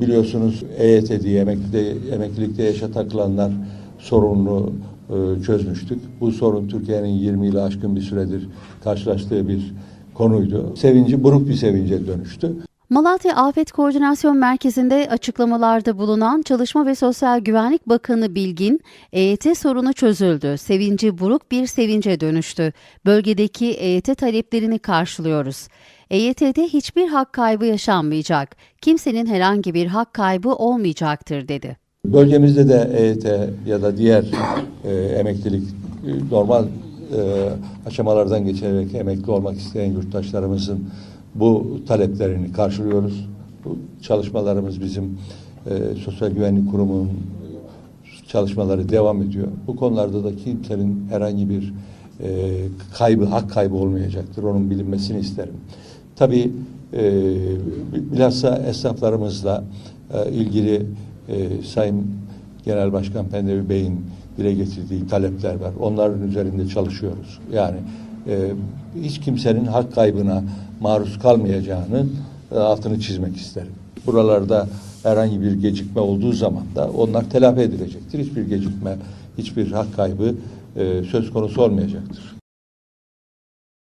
biliyorsunuz EYT diye emeklilikte, emeklilikte yaşa takılanlar sorununu e, çözmüştük. Bu sorun Türkiye'nin 20 yılı aşkın bir süredir karşılaştığı bir konuydu. Sevinci buruk bir sevince dönüştü. Malatya Afet Koordinasyon Merkezi'nde açıklamalarda bulunan Çalışma ve Sosyal Güvenlik Bakanı Bilgin, EYT sorunu çözüldü, sevinci buruk bir sevince dönüştü. Bölgedeki EYT taleplerini karşılıyoruz. EYT'de hiçbir hak kaybı yaşanmayacak, kimsenin herhangi bir hak kaybı olmayacaktır dedi. Bölgemizde de EYT ya da diğer e, emeklilik e, normal e, aşamalardan geçerek emekli olmak isteyen yurttaşlarımızın bu taleplerini karşılıyoruz. Bu çalışmalarımız bizim e, Sosyal Güvenlik Kurumu'nun çalışmaları devam ediyor. Bu konularda da kimsenin herhangi bir e, kaybı, hak kaybı olmayacaktır. Onun bilinmesini isterim. Tabii e, bilhassa esnaflarımızla e, ilgili e, Sayın Genel Başkan Pendevi Bey'in dile getirdiği talepler var. Onların üzerinde çalışıyoruz. Yani e, hiç kimsenin hak kaybına maruz kalmayacağını e, altını çizmek isterim. Buralarda herhangi bir gecikme olduğu zaman da onlar telafi edilecektir. Hiçbir gecikme, hiçbir hak kaybı e, söz konusu olmayacaktır.